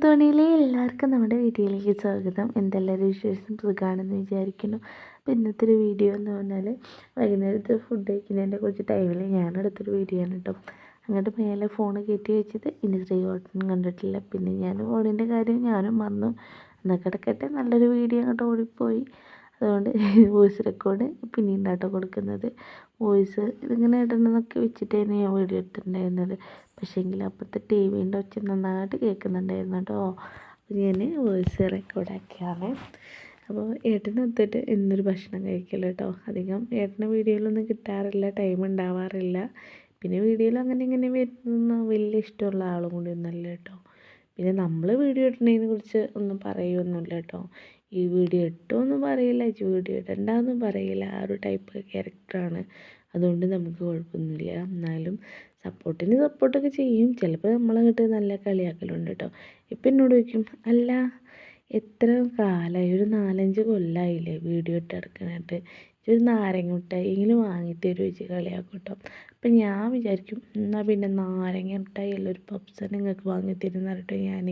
മുത്തോണിയിലെ എല്ലാവർക്കും നമ്മുടെ വീഡിയോയിലേക്ക് സ്വാഗതം. എന്തെല്ലാവരും വിശേഷം? സുഖമാണെന്ന് വിചാരിക്കുന്നു. അപ്പോൾ ഇന്നത്തെ ഒരു വീഡിയോ എന്ന് പറഞ്ഞാൽ വൈകുന്നേരത്തെ ഫുഡ് കഴിക്കുന്നതിന്റെ കുറച്ച് ടൈമിൽ ഞാനെടുത്തൊരു വീഡിയോ ആണ് കേട്ടോ അങ്ങോട്ട് മേലെ ഫോൺ കയറ്റി വെച്ചത് ഇനി ശ്രീകോട്ടൻ കണ്ടിട്ടില്ല. പിന്നെ ഞാൻ ഫോണിന്റെ കാര്യം ഞാനും മറന്നു. എന്നാൽ കിടക്കട്ടെ. നല്ലൊരു വീഡിയോ അങ്ങോട്ട് ഓടിപ്പോയി. അതുകൊണ്ട് വോയിസ് റെക്കോർഡ് പിന്നെ ഉണ്ടാട്ടോ കൊടുക്കുന്നത്. വോയിസ് ഇതിങ്ങനെ ഇടണമെന്നൊക്കെ വെച്ചിട്ടായിരുന്നു ഞാൻ വീഡിയോ എടുത്തിട്ടുണ്ടായിരുന്നത്. പക്ഷേങ്കിൽ അപ്പോഴത്തെ ടി വിന്റെ ഒച്ച നന്നായിട്ട് കേൾക്കുന്നുണ്ടായിരുന്നു കേട്ടോ. ഞാൻ വോയിസ് റെക്കോർഡാക്കിയാണ് അപ്പോൾ ഏട്ടനൊത്തിട്ട് ഇന്നൊരു ഭക്ഷണം കഴിക്കില്ല കേട്ടോ. അധികം ഏട്ടന്റെ വീഡിയോയിലൊന്നും കിട്ടാറില്ല ടൈം ഉണ്ടാവാറില്ല. പിന്നെ വീഡിയോയിൽ അങ്ങനെ ഇങ്ങനെ വരുന്ന വലിയ ഇഷ്ടമുള്ള ആളും കൂടി ഒന്നല്ല കേട്ടോ. പിന്നെ നമ്മൾ വീഡിയോ ഇടുന്നതിനെ കുറിച്ച് ഒന്നും പറയുമൊന്നുമില്ല കേട്ടോ. ഈ വീഡിയോ ഇട്ടോന്നും പറയില്ല ഈ വീഡിയോ ഇടണ്ടെന്നും പറയില്ല. ആ ഒരു ടൈപ്പ് ക്യാരക്ടറാണ് അതുകൊണ്ട് നമുക്ക് കുഴപ്പമൊന്നുമില്ല. എന്നാലും സപ്പോർട്ടിന് സപ്പോർട്ടൊക്കെ ചെയ്യും. ചിലപ്പോൾ നമ്മളങ്ങോട്ട് നല്ല കളിയാക്കലുണ്ട് കേട്ടോ ഇപ്പം എന്നോട് ചോദിക്കും അല്ല എത്ര കാലമായി ഒരു നാലഞ്ച് കൊല്ലമായില്ലേ വീഡിയോ ഇട്ട് എടുക്കാനായിട്ട് ഒരു നാരങ്ങ മിഠായിയെങ്കിലും വാങ്ങിത്തരുമോ വെച്ച് കളിയാക്കും കേട്ടോ അപ്പം ഞാൻ വിചാരിക്കും എന്നാൽ പിന്നെ നാരങ്ങ മിഠായി അല്ല ഒരു പപ്സ് നിങ്ങൾക്ക് വാങ്ങിത്തരുന്ന? പറഞ്ഞിട്ട് ഞാൻ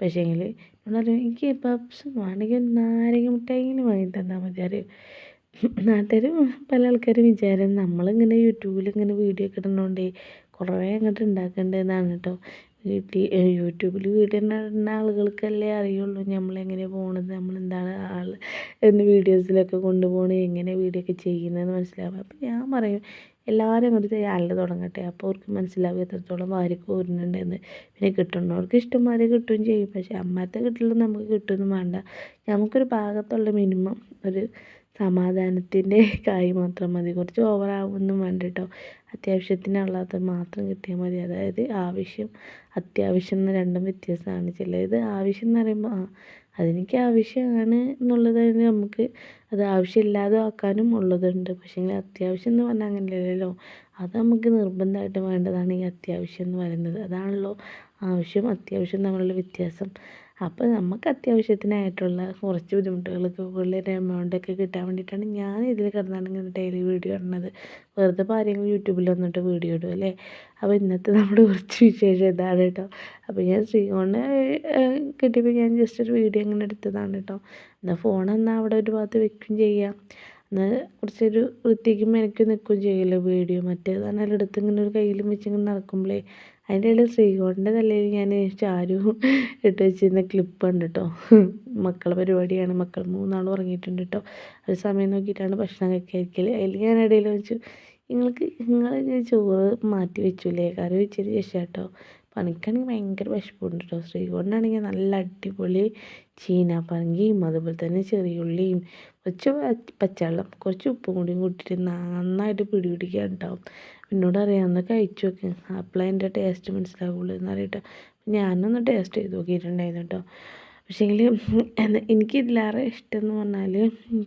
പക്ഷേങ്കിൽ പറയും എനിക്ക് പപ്സ് വേണമെങ്കിൽ നാരങ്ങ മിഠായിയെങ്കിലും വാങ്ങി തന്നാൽ മതി. അറിയും നാട്ടുകാർ പല ആൾക്കാരും വിചാരം നമ്മളിങ്ങനെ യൂട്യൂബിൽ ഇങ്ങനെ വീഡിയോ ഒക്കെ ഇടുന്നതുകൊണ്ടേ കുറേ അങ്ങോട്ട് ഉണ്ടാക്കേണ്ടതെന്നാണ് കേട്ടോ വീട്ടിൽ യൂട്യൂബിൽ വീഡിയോ ഇടുന്ന ആളുകൾക്കല്ലേ അറിയുള്ളൂ നമ്മളെങ്ങനെ പോണത് നമ്മളെന്താണ് ആൾ എന്ന് വീഡിയോസിലൊക്കെ കൊണ്ടുപോകണത് എങ്ങനെ വീഡിയോ ഒക്കെ ചെയ്യുന്നതെന്ന് മനസ്സിലാവും അപ്പം ഞാൻ പറയും എല്ലാവരും അങ്ങോട്ട് ചാനൽ തുടങ്ങട്ടെ അപ്പോൾ അവർക്ക് മനസ്സിലാവും എത്രത്തോളം വാരിക്ക് പോരുന്നുണ്ടെന്ന് പിന്നെ കിട്ടുന്നവർക്ക് ഇഷ്ടംമാതിരി കിട്ടുകയും ചെയ്യും. പക്ഷേ അമ്മത്തെ കിട്ടലും നമുക്ക് കിട്ടുമെന്നും വേണ്ട. നമുക്കൊരു ഭാഗത്തുള്ള മിനിമം ഒരു സമാധാനത്തിന്റെ കായ് മാത്രം മതി. കുറച്ച് ഓവറാവൊന്നും വേണ്ട കേട്ടോ അത്യാവശ്യത്തിനുള്ളത് മാത്രം കിട്ടിയാൽ മതി. അതായത് ആവശ്യം അത്യാവശ്യം എന്ന രണ്ടും വ്യത്യാസമാണ്. ചിലത് ആവശ്യം എന്ന് പറയുമ്പോൾ ആ അതെനിക്ക് ആവശ്യമാണ് എന്നുള്ളത് നമുക്ക് അത് ആവശ്യമില്ലാതെ ആക്കാനും ഉള്ളതുണ്ട്. പക്ഷേ അത്യാവശ്യം എന്ന് പറഞ്ഞാൽ അങ്ങനെയല്ലല്ലോ. അത് നമുക്ക് നിർബന്ധമായിട്ട് വേണ്ടതാണ് ഈ അത്യാവശ്യം എന്ന് പറയുന്നത്. അതാണല്ലോ ആവശ്യം അത്യാവശ്യം തമ്മിലുള്ള വ്യത്യാസം. അപ്പോൾ നമുക്ക് അത്യാവശ്യത്തിനായിട്ടുള്ള കുറച്ച് ബുദ്ധിമുട്ടുകൾക്ക് ഉള്ളൊരു എമൗണ്ടൊക്കെ കിട്ടാൻ വേണ്ടിയിട്ടാണ് ഞാൻ ഇതിൽ കിടന്നാണ് ഇങ്ങനെ ഡെയിലി വീഡിയോ ഇടുന്നത്. വെറുതെ ഇപ്പോൾ യൂട്യൂബിൽ വന്നിട്ട് വീഡിയോ ഇടും അല്ലേ? അപ്പോൾ ഇന്നത്തെ നമ്മുടെ കുറച്ച് വിശേഷം ഇതാണ് കേട്ടോ. അപ്പോൾ ഞാൻ ശ്രീകോണിനെ കിട്ടിയപ്പോൾ ഞാൻ ജസ്റ്റ് ഒരു വീഡിയോ ഇങ്ങനെ എടുത്തതാണ് കേട്ടോ. എന്നാൽ ഫോൺ എന്നാൽ അവിടെ ഒരു ഭാഗത്ത് വെക്കുകയും ചെയ്യാം. എന്നാൽ കുറച്ചൊരു വൃത്തിക്ക് മെനക്ക് നിൽക്കുകയും ചെയ്യുമല്ലോ വീഡിയോ? മറ്റേത് പറഞ്ഞാൽ എടുത്ത് ഇങ്ങനെ ഒരു കയ്യിലും വെച്ചിങ്ങനെ നടക്കുമ്പോഴേ അതിന്റെ ഇടയിൽ ശ്രീകോടിന്റെ തലയിൽ ഞാൻ ചാരു ഇട്ട് വെച്ചിരുന്ന ക്ലിപ്പ് ഉണ്ട് കേട്ടോ മക്കളെ പരിപാടിയാണ്. മക്കൾ മൂന്നാളും ഉറങ്ങിയിട്ടുണ്ട് കേട്ടോ ഒരു സമയം നോക്കിയിട്ടാണ് ഭക്ഷണം കഴിക്കാതിരിക്കൽ അതിൽ ഞാൻ ഇടയിൽ വെച്ചു. നിങ്ങൾക്ക് നിങ്ങൾ ചോറ് മാറ്റി വെച്ചില്ലേ കറി വെച്ചതിന് ശേഷം കേട്ടോ പണിക്കാണെങ്കിൽ ഭയങ്കര വിശപ്പുണ്ട് കേട്ടോ ശ്രീകൊണ്ടാണെങ്കിൽ നല്ല അടിപൊളി ചീനാപ്പറങ്കിയും അതുപോലെ തന്നെ ചെറിയുള്ളിയും കുറച്ച് പച്ചവെള്ളം കുറച്ച് ഉപ്പും കൂടിയും കൂട്ടിയിട്ട് നന്നായിട്ട് പിടി പിടിക്കാൻ ഉണ്ടാവും എന്നോട് അറിയാം ഒന്ന് കഴിച്ചു നോക്കി. അപ്പോഴേ എന്റെ ടേസ്റ്റ് മനസ്സിലാവുള്ളൂ എന്നറിയട്ടോ ഞാനൊന്ന് ടേസ്റ്റ് ചെയ്ത് നോക്കിയിട്ടുണ്ടായിരുന്നു കേട്ടോ. പക്ഷേങ്കിൽ എനിക്ക് ഇതിലേറെ ഇഷ്ടം എന്ന് പറഞ്ഞാൽ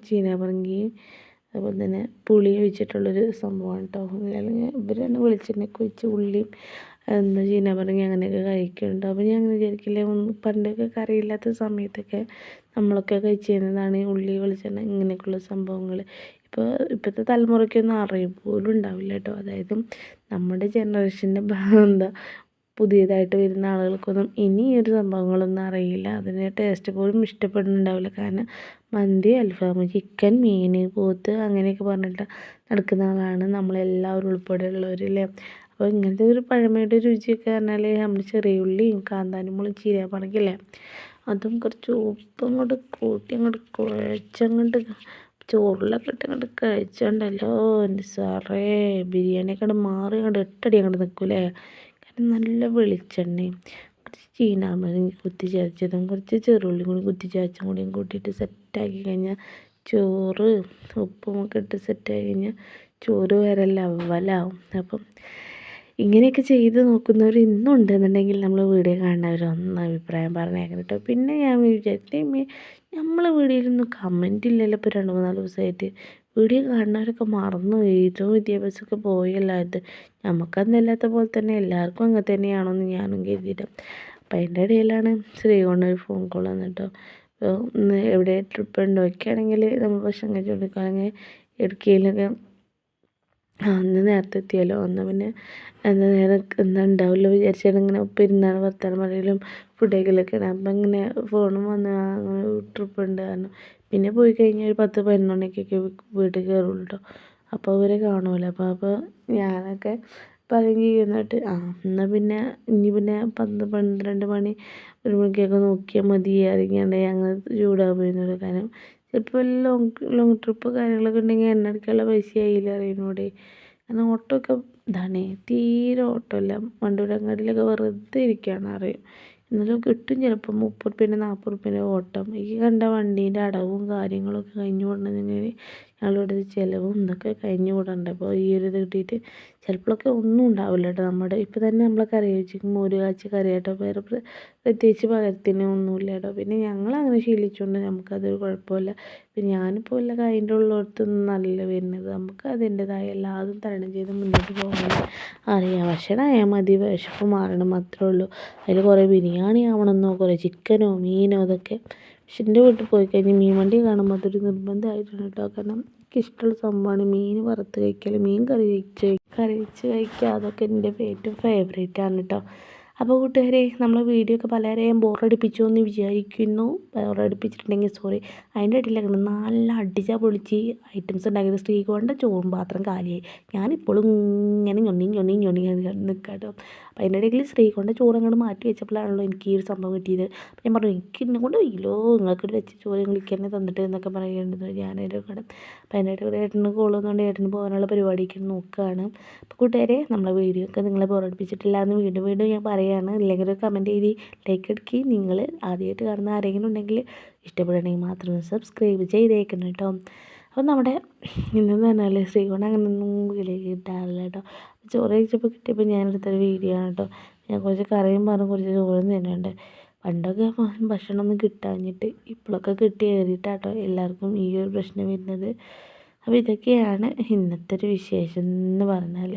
ചീനാപ്പറങ്കിയും അതുപോലെ തന്നെ പുളി ഒഴിച്ചിട്ടുള്ളൊരു സംഭവമാണ് കേട്ടോ. അല്ലെങ്കിൽ ഇവരാണ് വെളിച്ചെണ്ണയൊക്കെ ഒഴിച്ച് ഉള്ളിയും എന്താ പറഞ്ഞ് അങ്ങനെയൊക്കെ കഴിക്കുന്നുണ്ട്. അപ്പോൾ ഞാൻ അങ്ങനെ വിചാരിക്കില്ലേ ഒന്ന് പണ്ടൊക്കെ കറിയില്ലാത്ത സമയത്തൊക്കെ നമ്മളൊക്കെ കഴിച്ചിരുന്നതാണ് ഉള്ളി വെളിച്ചെണ്ണ ഇങ്ങനെയൊക്കെയുള്ള സംഭവങ്ങൾ ഇപ്പോൾ ഇപ്പോഴത്തെ തലമുറയ്ക്കൊന്നും അറിയും പോലും ഉണ്ടാവില്ല കേട്ടോ. അതായത് നമ്മുടെ ജനറേഷന്റെ എന്താ പുതിയതായിട്ട് വരുന്ന ആളുകൾക്കൊന്നും ഇനി ഈ ഒരു സംഭവങ്ങളൊന്നും അറിയില്ല. അതിന്റെ ടേസ്റ്റ് പോലും ഇഷ്ടപ്പെടുന്നുണ്ടാവില്ല. കാരണം മന്തി അൽഫാം ചിക്കൻ മീൻ പോത്ത് അങ്ങനെയൊക്കെ പറഞ്ഞിട്ട് നടക്കുന്ന ആളാണ് നമ്മളെല്ലാവരും ഉൾപ്പെടെയുള്ളവരല്ലേ അപ്പോൾ ഇങ്ങനത്തെ ഒരു പഴമയുടെ രുചിയൊക്കെ പറഞ്ഞാൽ നമ്മൾ ചെറിയ ഉള്ളിയും കാന്താരിമുളകും ചീരപ്പറക്കില്ലേ അതും കുറച്ച് ഉപ്പും അങ്ങോട്ട് കൂട്ടി അങ്ങോട്ട് കുഴച്ചങ്ങോട്ട് ചോറിലൊക്കെ ഇട്ട് അങ്ങോട്ട് കഴിച്ചോണ്ടല്ലോ എന്റെ സാറേ ബിരിയാണിയൊക്കെ അങ്ങോട്ട് മാറി അങ്ങോട്ട് എട്ടടി അങ്ങോട്ട് നിൽക്കൂലേ കാരണം നല്ല വെളിച്ചെണ്ണയും കുറച്ച് ചീനാമ്പഴം കുത്തി ചതച്ചതും കുറച്ച് ചെറുള്ളി കൂടി കുത്തി ചതച്ചും കൂടിയും കൂട്ടിയിട്ട് സെറ്റാക്കി കഴിഞ്ഞാൽ ചോറ് ഉപ്പും ഒക്കെ ഇട്ട് സെറ്റാക്കി കഴിഞ്ഞാൽ ചോറ് വരെ ലെവലാവും. അപ്പം ഇങ്ങനെയൊക്കെ ചെയ്ത് നോക്കുന്നവർ ഇന്നും ഉണ്ടെന്നുണ്ടെങ്കിൽ നമ്മൾ വീഡിയോ കാണുന്നവർ ഒന്ന് അഭിപ്രായം പറഞ്ഞേക്കണം കേട്ടോ പിന്നെ ഞാൻ വിചാരിച്ചു നമ്മൾ വീഡിയോയിലൊന്നും കമന്റ് ഇല്ലല്ലോ. ഇപ്പോൾ രണ്ട് മൂന്നാൽ ദിവസമായിട്ട് വീഡിയോ കാണുന്നവരൊക്കെ മറന്നു ഏറ്റവും വിദ്യാഭ്യാസമൊക്കെ പോയല്ലോ ഇത് നമുക്കന്നില്ലാത്ത പോലെ തന്നെ എല്ലാവർക്കും അങ്ങനെ തന്നെയാണോ എന്ന് ഞാനും കരുതിയിട്ട്. അപ്പം അതിന്റെ ഇടയിലാണ് ശ്രീകൊണ്ടൊരു ഫോൺ കോൾ വന്നിട്ടോ അപ്പോൾ എവിടെ ട്രിപ്പ് ഉണ്ടോ? ഒക്കെയാണെങ്കിൽ നമ്മൾ ഭക്ഷണം കഴിച്ചുകൊണ്ടിരിക്കുകയാണെങ്കിൽ ഇടുക്കിയിലൊക്കെ അന്ന് നേരത്തെ എത്തിയല്ലോ അന്ന് പിന്നെ എന്താ നേരം എന്താ ഉണ്ടാവില്ല വിചാരിച്ചാണ് ഇങ്ങനെ പെരുന്നാൾ വർത്താനം പറയലും ഫുഡ് കഴിക്കലൊക്കെയാണ് അപ്പം ഇങ്ങനെ ഫോണും വന്ന് അങ്ങനെ ട്രിപ്പ് ഉണ്ട് കാരണം പിന്നെ പോയി കഴിഞ്ഞാൽ ഒരു പത്ത് പതിനൊന്ന് മണിക്കൊക്കെ വീട്ടിൽ കയറുള്ളൂ കേട്ടോ അപ്പോൾ അവരെ കാണുമല്ലോ അപ്പോൾ അപ്പോൾ ഞാനൊക്കെ പറയും ചെയ്യും എന്നിട്ട് ആ എന്നാൽ പിന്നെ ഇനി പിന്നെ പത്ത് പന്ത്രണ്ട് മണി ഒരു മണിക്കൊക്കെ നോക്കിയാൽ മതി അറിയാണ്ട് ഞങ്ങൾ ചൂടാകുമ്പോൾ കാരണം ചിലപ്പോൾ ലോങ് ലോങ് ട്രിപ്പ് കാര്യങ്ങളൊക്കെ ഉണ്ടെങ്കിൽ എണ്ണ അടിക്കാനുള്ള പൈസ ആയില്ല അറിയുന്നോടെ. കാരണം ഓട്ടോ ഒക്കെ ഇതാണ് തീരെ ഓട്ടോ ഇല്ല. വണ്ടൂരങ്ങാടിയിലൊക്കെ വെറുതെ ഇരിക്കുകയാണ് അറിയും. എന്നാലും കിട്ടും ചിലപ്പോൾ മുപ്പത് റുപ്യേന്റെ നാൽപ്പത് റുപ്യേന്റെ ഓട്ടം. ഈ കണ്ട വണ്ടീന്റെ അടവും കാര്യങ്ങളൊക്കെ കഴിഞ്ഞു ഞങ്ങളിവിടെ ചിലവും ഇതൊക്കെ കഴിഞ്ഞു കൂടണ്ടേ. അപ്പോൾ ഈ ഒരു ഇത് കിട്ടിയിട്ട് ചിലപ്പോഴൊക്കെ ഒന്നും ഉണ്ടാവില്ല കേട്ടോ നമ്മുടെ ഇപ്പോൾ തന്നെ നമ്മളെ കറി വെച്ചിരിക്കും മോര് കാച്ചി കറി കേട്ടോ വേറെ പ്രത്യേകിച്ച് പകരത്തിന് ഒന്നുമില്ല കേട്ടോ. പിന്നെ ഞങ്ങൾ അങ്ങനെ ശീലിച്ചുകൊണ്ട് നമുക്കതൊരു കുഴപ്പമില്ല. പിന്നെ ഞാനിപ്പോൾ വല്ല കൈന്റെ ഉള്ളിടത്തൊന്നും നല്ല വരുന്നത്. നമുക്ക് അതിന്റെതായ എല്ലാതും തരണം ചെയ്ത് മുന്നോട്ട് പോകാൻ അറിയാം. ഭക്ഷണമായാൽ മതി. വിശപ്പ് മാറണം മാത്രമേ ഉള്ളൂ. അതിൽ കുറേ ബിരിയാണി ആവണമെന്നോ കുറേ ചിക്കനോ മീനോ അതൊക്കെ പക്ഷെ വീട്ടിൽ പോയി കഴിഞ്ഞാൽ മീൻ വണ്ടി കാണുമ്പോൾ അതൊരു നിർബന്ധമായിട്ടാണ് കേട്ടോ. കാരണം എനിക്കിഷ്ടമുള്ള സംഭവമാണ് മീൻ വറുത്ത് കഴിക്കൽ മീൻ കറി വെച്ച് കറി വെച്ച് കഴിക്കുക. അതൊക്കെ എന്റെ ഏറ്റവും ഫേവറേറ്റ് ആണ് കേട്ടോ. അപ്പോൾ കൂട്ടുകാരെ നമ്മൾ വീഡിയോ ഒക്കെ പലരെയും ബോറടിപ്പിച്ചു എന്ന് വിചാരിക്കുന്നു. ബോറടിപ്പിച്ചിട്ടുണ്ടെങ്കിൽ സോറി അതിന്റെ ഇടയിലൊക്കെ നല്ല അടിച്ചാൽ പൊളിച്ച് ഐറ്റംസ് ഉണ്ടാക്കിയത്. കൊണ്ട് ചോറും പാത്രം കാലിയായി. ഞാനിപ്പോഴും ഇങ്ങനെ ഞൊണ്ണി ഞൊണ്ണി ഞൊണ്ണി നിൽക്കാം കേട്ടോ. അപ്പോൾ അതിന്റെ ഇടയിൽ സ്ത്രീകൊണ്ട് ചോറ് അങ്ങോട്ട് മാറ്റി വെച്ചപ്പോഴാണല്ലോ എനിക്ക് ഈ ഒരു സംഭവം കിട്ടിയത്. അപ്പോൾ ഞാൻ പറഞ്ഞു എനിക്ക് എന്നെ കൊണ്ട് ഇല്ലോ നിങ്ങൾക്ക് വെച്ച് ചോറ് നിങ്ങൾക്ക് തന്നെ തന്നിട്ട് എന്നൊക്കെ പറയുന്നുണ്ട് ഞാനൊരു കടം അപ്പോൾ അതിന്റെ ഇടയിൽ ഏട്ടന് കോൾ വന്നുകൊണ്ട് ഏട്ടന് പോകാനുള്ള പരിപാടിയൊക്കെ നോക്കുകയാണ് അപ്പോൾ കൂട്ടുകാരെ നമ്മളെ വീഡിയോ ഒക്കെ നിങ്ങളെ ബോറടിപ്പിച്ചിട്ടില്ല എന്ന് വീണ്ടും വീണ്ടും ഞാൻ പറയുകയാണ് ഇല്ലെങ്കിൽ കമന്റ് ചെയ്ത് ലൈക്ക് എടുക്കി നിങ്ങൾ ആദ്യമായിട്ട് കാണുന്ന ആരെങ്കിലും ഉണ്ടെങ്കിൽ ഇഷ്ടപ്പെടുകയാണെങ്കിൽ മാത്രം സബ്സ്ക്രൈബ് ചെയ്തേക്കണം കേട്ടോ. അപ്പോൾ നമ്മുടെ ഇന്നെന്ന് പറഞ്ഞാൽ ശ്രീകോണ അങ്ങനെയൊന്നും വിളി കിട്ടാറില്ല കേട്ടോ. ചോറ് കഴിച്ചപ്പോൾ കിട്ടിയപ്പോൾ ഞാനെടുത്തൊരു വീഡിയോ ആണ് കേട്ടോ. ഞാൻ കുറച്ച് കറിയും പറഞ്ഞു കുറച്ച് ചോറും തന്നെയുണ്ട് പണ്ടൊക്കെ ഭക്ഷണമൊന്നും കിട്ടാഞ്ഞിട്ട് ഇപ്പോഴൊക്കെ കിട്ടി കയറിയിട്ടാട്ടോ എല്ലാവർക്കും ഈ ഒരു പ്രശ്നം വരുന്നത്. അപ്പോൾ ഇതൊക്കെയാണ് ഇന്നത്തെ ഒരു വിശേഷം എന്ന് പറഞ്ഞാൽ.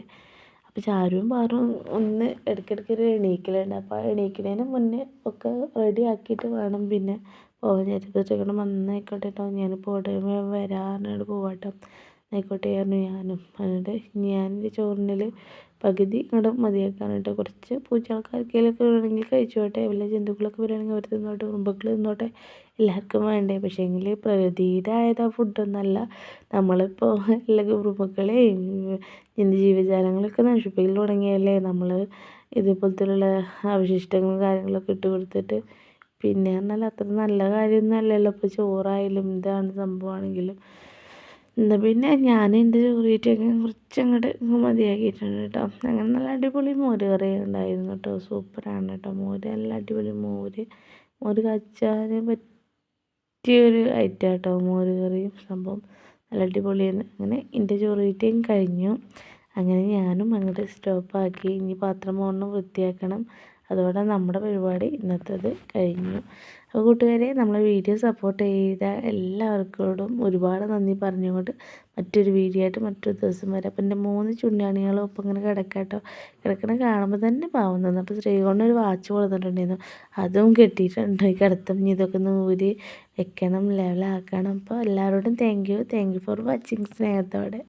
അപ്പോൾ ചാരുവും പാറും ഒന്ന് ഇടയ്ക്കിടയ്ക്ക് ഒരു എണീക്കലുണ്ട്. അപ്പോൾ എണീക്കുന്നതിന് മുന്നേ ഒക്കെ റെഡി ആക്കിയിട്ട് വേണം. പിന്നെ പോകാൻ ചെക്കണം വന്നായിക്കോട്ടെ കേട്ടോ ഞാനിപ്പോൾ ഉടനെ വരാനാണ് പോവാട്ടോ. ആയിക്കോട്ടെ പറഞ്ഞു ഞാനും. എന്നിട്ട് ഞാനെന്റെ ചോറിനിൽ പകുതി ഇങ്ങോട്ട് മതിയാക്കാണ് കേട്ടോ കുറച്ച് പൂച്ചകൾക്കാർക്കെങ്കിലൊക്കെ വേണമെങ്കിൽ കഴിച്ചോട്ടെ. വല്ല ജന്തുക്കളൊക്കെ വരികയാണെങ്കിൽ അവർ തിന്നോട്ടെ. ഉറുമ്പുകൾ തിന്നോട്ടെ. എല്ലാവർക്കും വേണ്ടേ? പക്ഷേ എങ്കിൽ പ്രകൃതിയുടെ ആയതാ ഫുഡൊന്നല്ല. നമ്മളിപ്പോൾ എല്ലാ ഉറുമ്പുകളെയും എന്റെ ജീവജാലങ്ങളൊക്കെ നശിപ്പിക്കൽ തുടങ്ങിയല്ലേ? നമ്മൾ ഇതുപോലത്തുള്ള അവശിഷ്ടങ്ങളും കാര്യങ്ങളൊക്കെ ഇട്ട് കൊടുത്തിട്ട് പിന്നെ പറഞ്ഞാൽ അത്ര നല്ല കാര്യമൊന്നും അല്ലല്ലോ ഇപ്പോൾ ചോറായാലും ഇതാണ് സംഭവമാണെങ്കിലും. എന്നാൽ പിന്നെ ഞാൻ എന്റെ ചോറിയിട്ടൊക്കെ കുറച്ചങ്ങോട്ട് മതിയാക്കിയിട്ടുണ്ട് കേട്ടോ. അങ്ങനെ നല്ല അടിപൊളി മോര് കറി ഉണ്ടായിരുന്നു കേട്ടോ. സൂപ്പറാണ് കേട്ടോ. മോര് നല്ല അടിപൊളി മോര്. മോര് കാച്ചാൻ പറ്റിയൊരു ഐറ്റം കേട്ടോ മോര് കറിയും സംഭവം. നല്ല അടിപൊളിയാണ് അങ്ങനെ എന്റെ ചോറിയിട്ടയും കഴിഞ്ഞു. അങ്ങനെ ഞാനും അങ്ങോട്ട് സ്റ്റോപ്പാക്കി. ഇനി പാത്രം പോകണം വൃത്തിയാക്കണം. അതോടെ നമ്മുടെ പരിപാടി ഇന്നത്തേത് കഴിഞ്ഞു. അപ്പോൾ കൂട്ടുകാരെ നമ്മളെ വീഡിയോ സപ്പോർട്ട് ചെയ്ത എല്ലാവർക്കോടും ഒരുപാട് നന്ദി പറഞ്ഞുകൊണ്ട് മറ്റൊരു വീഡിയോ ആയിട്ട് മറ്റൊരു ദിവസം വരാം. അപ്പം എന്റെ മൂന്ന് ചുണ്ണാണികളും ഒപ്പം ഇങ്ങനെ കിടക്കാട്ടോ. കിടക്കണ കാണുമ്പോൾ തന്നെ പാവം അപ്പോൾ ശ്രീകോണിന് ഒരു വാച്ച് കൊടുത്തിട്ടുണ്ടായിരുന്നു. അതും കെട്ടിയിട്ടുണ്ട്. കിടത്തും ഇതൊക്കെ ഒന്ന് ഊരി വെക്കണം ലെവലാക്കണം. അപ്പോൾ എല്ലാവരോടും thank you thank you for watching സ്നേഹത്തോടെ.